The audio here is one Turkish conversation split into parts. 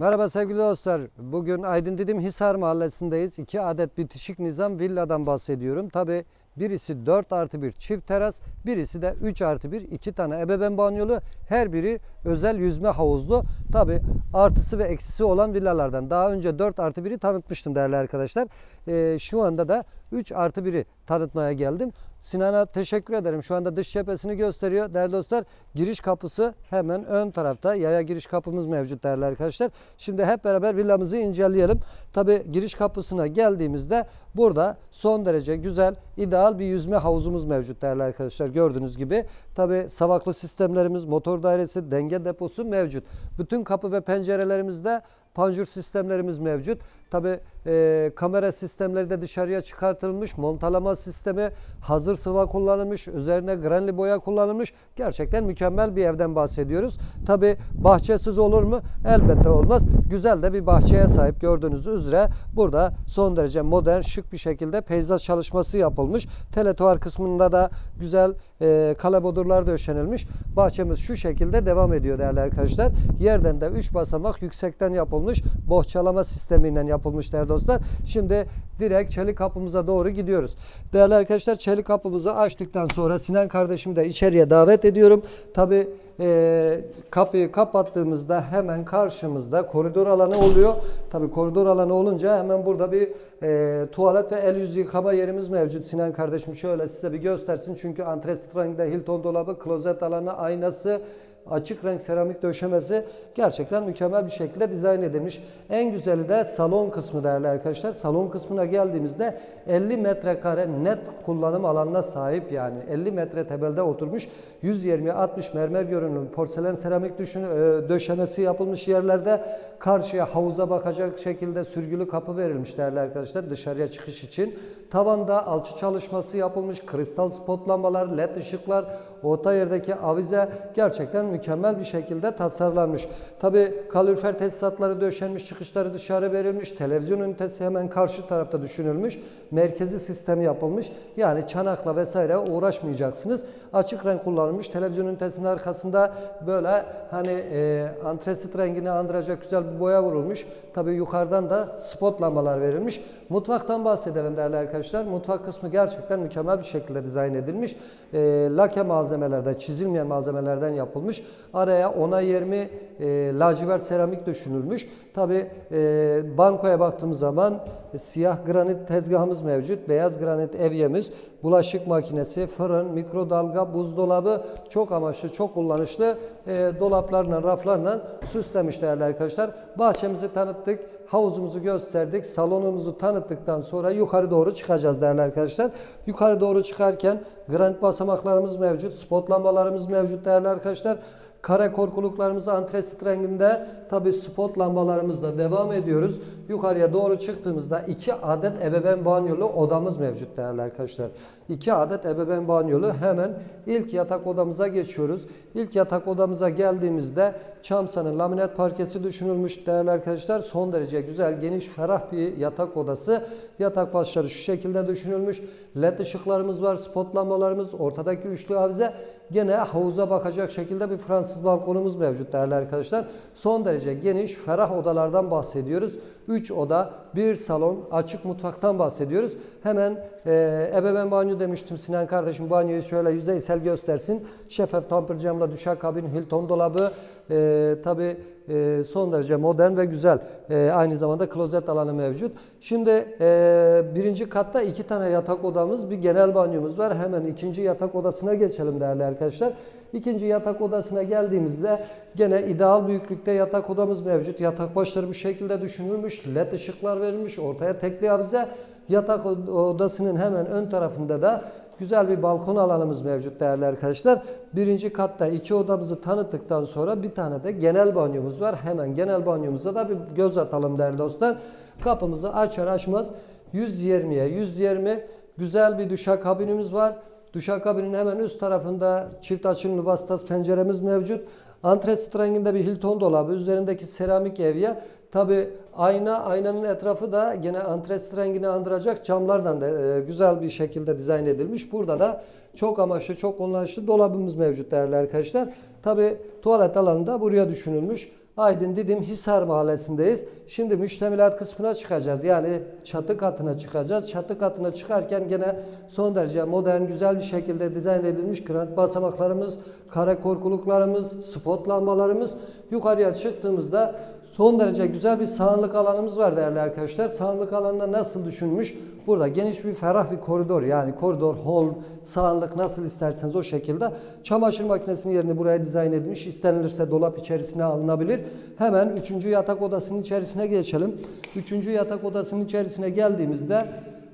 Merhaba sevgili dostlar. Bugün Aydın Didim Hisar Mahallesi'ndeyiz. İki adet bitişik nizam villadan bahsediyorum. Tabi birisi 4 artı 1 çift teras, birisi de 3 artı 1 iki tane ebeveyn banyolu. Her biri özel yüzme havuzlu. Tabi artısı ve eksisi olan villalardan. Daha önce 4 artı 1'i tanıtmıştım değerli arkadaşlar. Ee, şu anda da 3 artı 1'i tanıtmaya geldim. Sinan'a teşekkür ederim. Şu anda dış cephesini gösteriyor. Değerli dostlar giriş kapısı hemen ön tarafta. Yaya giriş kapımız mevcut değerli arkadaşlar. Şimdi hep beraber villamızı inceleyelim. Tabi giriş kapısına geldiğimizde burada son derece güzel, ideal bir yüzme havuzumuz mevcut değerli arkadaşlar. Gördüğünüz gibi tabi savaklı sistemlerimiz, motor dairesi, denge deposu mevcut. Bütün kapı ve pencerelerimizde panjur sistemlerimiz mevcut. Tabi e, kamera sistemleri de dışarıya çıkartılmış. Montalama sistemi hazır sıva kullanılmış. Üzerine granli boya kullanılmış. Gerçekten mükemmel bir evden bahsediyoruz. Tabi bahçesiz olur mu? Elbette olmaz. Güzel de bir bahçeye sahip gördüğünüz üzere burada son derece modern şık bir şekilde peyzaj çalışması yapılmış. Teletuar kısmında da güzel e, kalabodurlar döşenilmiş. Bahçemiz şu şekilde devam ediyor değerli arkadaşlar. Yerden de 3 basamak yüksekten yapılmış. Bohçalama sistemiyle yapılmış değerli dostlar. Şimdi direkt çelik kapımıza doğru gidiyoruz. Değerli arkadaşlar çelik kapımızı açtıktan sonra Sinan kardeşimi de içeriye davet ediyorum. Tabi e, kapıyı kapattığımızda hemen karşımızda koridor alanı oluyor. Tabi koridor alanı olunca hemen burada bir e, tuvalet ve el yüz yıkama yerimiz mevcut. Sinan kardeşim şöyle size bir göstersin. Çünkü antresit renkte Hilton dolabı, klozet alanı, aynası, açık renk seramik döşemesi gerçekten mükemmel bir şekilde dizayn edilmiş. En güzeli de salon kısmı değerli arkadaşlar. Salon kısmına geldiğimizde 50 metrekare net kullanım alanına sahip yani 50 metre tebelde oturmuş 120-60 mermer görünümlü porselen seramik düşün, e, döşemesi yapılmış yerlerde karşıya havuza bakacak şekilde sürgülü kapı verilmiş değerli arkadaşlar dışarıya çıkış için. Tavanda alçı çalışması yapılmış, kristal spot lambalar, led ışıklar, orta yerdeki avize gerçekten mükemmel bir şekilde tasarlanmış. Tabi kalorifer tesisatları döşenmiş, çıkışları dışarı verilmiş, televizyon ünitesi hemen karşı tarafta düşünülmüş, merkezi sistemi yapılmış. Yani çanakla vesaire uğraşmayacaksınız. Açık renk kullanılmış. Televizyon ünitesinin arkasında böyle hani e, antresit rengini andıracak güzel bir boya vurulmuş. Tabi yukarıdan da spot lambalar verilmiş. Mutfaktan bahsedelim değerli arkadaşlar. Mutfak kısmı gerçekten mükemmel bir şekilde dizayn edilmiş. E, lake malzemelerden, çizilmeyen malzemelerden yapılmış. Araya 10'a 20 e, lacivert seramik düşünülmüş. Tabi e, bankoya baktığımız zaman e, siyah granit tezgahımız mevcut. Beyaz granit evyemiz, bulaşık makinesi, fırın, mikrodalga, buzdolabı çok amaçlı, çok kullanışlı e, dolaplarla, raflarla süslemiş değerli arkadaşlar. Bahçemizi tanıttık, havuzumuzu gösterdik, salonumuzu tanıttıktan sonra yukarı doğru çıkacağız değerli arkadaşlar. Yukarı doğru çıkarken granit basamaklarımız mevcut, spot lambalarımız mevcut değerli arkadaşlar. Kare korkuluklarımız antresit renginde. Tabi spot lambalarımızla devam ediyoruz. Yukarıya doğru çıktığımızda iki adet ebeveyn banyolu odamız mevcut değerli arkadaşlar. İki adet ebeveyn banyolu hemen ilk yatak odamıza geçiyoruz. İlk yatak odamıza geldiğimizde çamsanın laminat parkesi düşünülmüş değerli arkadaşlar. Son derece güzel, geniş, ferah bir yatak odası. Yatak başları şu şekilde düşünülmüş. LED ışıklarımız var, spot lambalarımız, ortadaki üçlü avize. Gene havuza bakacak şekilde bir Fransız balkonumuz mevcut değerli arkadaşlar. Son derece geniş, ferah odalardan bahsediyoruz. 3 oda, bir salon, açık mutfaktan bahsediyoruz. Hemen e, ebeveyn banyo demiştim Sinan kardeşim banyoyu şöyle yüzeysel göstersin. Şeffaf tamper camla duşakabin, Hilton dolabı, e, tabi e, son derece modern ve güzel. E, aynı zamanda klozet alanı mevcut. Şimdi e, birinci katta iki tane yatak odamız, bir genel banyomuz var. Hemen ikinci yatak odasına geçelim değerli arkadaşlar. İkinci yatak odasına geldiğimizde gene ideal büyüklükte yatak odamız mevcut. Yatak başları bu şekilde düşünülmüş. LED ışıklar verilmiş. Ortaya tekli avize. Yatak odasının hemen ön tarafında da güzel bir balkon alanımız mevcut değerli arkadaşlar. Birinci katta iki odamızı tanıttıktan sonra bir tane de genel banyomuz var. Hemen genel banyomuza da bir göz atalım değerli dostlar. Kapımızı açar açmaz 120'ye 120 güzel bir duşakabinimiz var. Duşakabinin hemen üst tarafında çift açımlı vasıtası penceremiz mevcut. Antresit renginde bir Hilton dolabı, üzerindeki seramik evye. Tabi ayna, aynanın etrafı da gene antresit rengini andıracak camlardan da e, güzel bir şekilde dizayn edilmiş. Burada da çok amaçlı, çok kullanışlı dolabımız mevcut değerli arkadaşlar. Tabi tuvalet alanı da buraya düşünülmüş. Aydın Didim Hisar Mahallesi'ndeyiz. Şimdi müştemilat kısmına çıkacağız. Yani çatı katına çıkacağız. Çatı katına çıkarken gene son derece modern, güzel bir şekilde dizayn edilmiş granit basamaklarımız, kare korkuluklarımız, spot lambalarımız. Yukarıya çıktığımızda son derece güzel bir sağlık alanımız var değerli arkadaşlar. Sağlık alanında nasıl düşünmüş? Burada geniş bir ferah bir koridor yani koridor, hol, sağlık nasıl isterseniz o şekilde. Çamaşır makinesinin yerini buraya dizayn edilmiş. İstenilirse dolap içerisine alınabilir. Hemen 3. yatak odasının içerisine geçelim. 3. yatak odasının içerisine geldiğimizde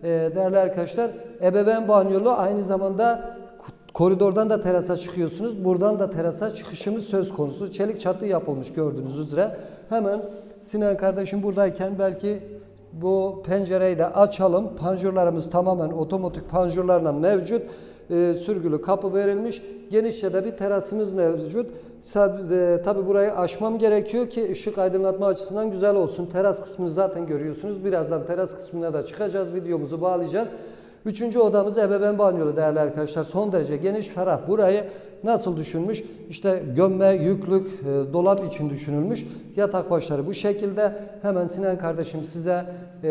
e, değerli arkadaşlar ebeveyn banyolu aynı zamanda Koridordan da terasa çıkıyorsunuz. Buradan da terasa çıkışımız söz konusu. Çelik çatı yapılmış gördüğünüz üzere. Hemen Sinan kardeşim buradayken belki bu pencereyi de açalım. Panjurlarımız tamamen otomatik panjurlarla mevcut. Ee, sürgülü kapı verilmiş. Genişçe de bir terasımız mevcut. Tabi tabii burayı aşmam gerekiyor ki ışık aydınlatma açısından güzel olsun. Teras kısmını zaten görüyorsunuz. Birazdan teras kısmına da çıkacağız. Videomuzu bağlayacağız. Üçüncü odamız ebeveyn banyolu değerli arkadaşlar. Son derece geniş, ferah. Burayı nasıl düşünmüş? İşte gömme, yüklük, e, dolap için düşünülmüş. Yatak başları bu şekilde. Hemen Sinan kardeşim size e,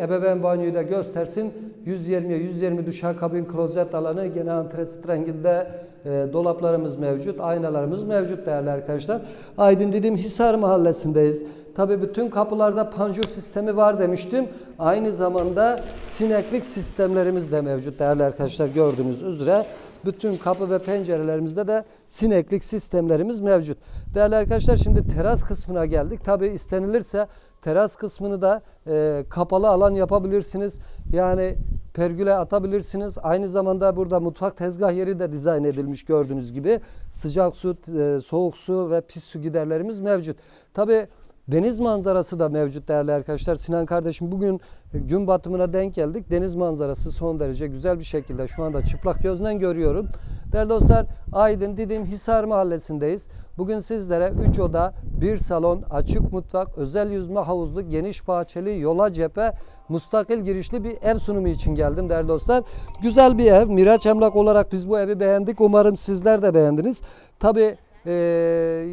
ebeveyn banyoyu da göstersin. 120'ye 120 duşakabin klozet alanı gene antresit renginde e, dolaplarımız mevcut, aynalarımız mevcut değerli arkadaşlar. Aydın Didim Hisar Mahallesi'ndeyiz. Tabi bütün kapılarda panjur sistemi var demiştim. Aynı zamanda sineklik sistemlerimiz de mevcut değerli arkadaşlar gördüğünüz üzere. Bütün kapı ve pencerelerimizde de sineklik sistemlerimiz mevcut. Değerli arkadaşlar şimdi teras kısmına geldik. Tabi istenilirse teras kısmını da e, kapalı alan yapabilirsiniz. Yani pergüle atabilirsiniz. Aynı zamanda burada mutfak tezgah yeri de dizayn edilmiş gördüğünüz gibi. Sıcak su, e, soğuk su ve pis su giderlerimiz mevcut. Tabi Deniz manzarası da mevcut değerli arkadaşlar. Sinan kardeşim bugün gün batımına denk geldik. Deniz manzarası son derece güzel bir şekilde şu anda çıplak gözden görüyorum. Değerli dostlar Aydın Didim Hisar Mahallesi'ndeyiz. Bugün sizlere 3 oda, 1 salon, açık mutfak, özel yüzme havuzlu, geniş bahçeli, yola cephe, mustakil girişli bir ev sunumu için geldim değerli dostlar. Güzel bir ev. Miraç Emlak olarak biz bu evi beğendik. Umarım sizler de beğendiniz. Tabii ee,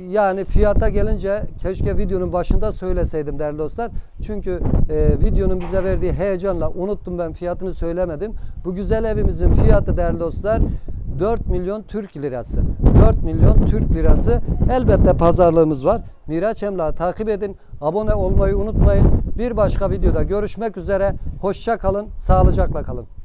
yani fiyata gelince keşke videonun başında söyleseydim değerli dostlar. Çünkü e, videonun bize verdiği heyecanla unuttum ben fiyatını söylemedim. Bu güzel evimizin fiyatı değerli dostlar 4 milyon Türk lirası. 4 milyon Türk lirası. Elbette pazarlığımız var. Miraç Emlak'ı takip edin. Abone olmayı unutmayın. Bir başka videoda görüşmek üzere. Hoşça kalın. Sağlıcakla kalın.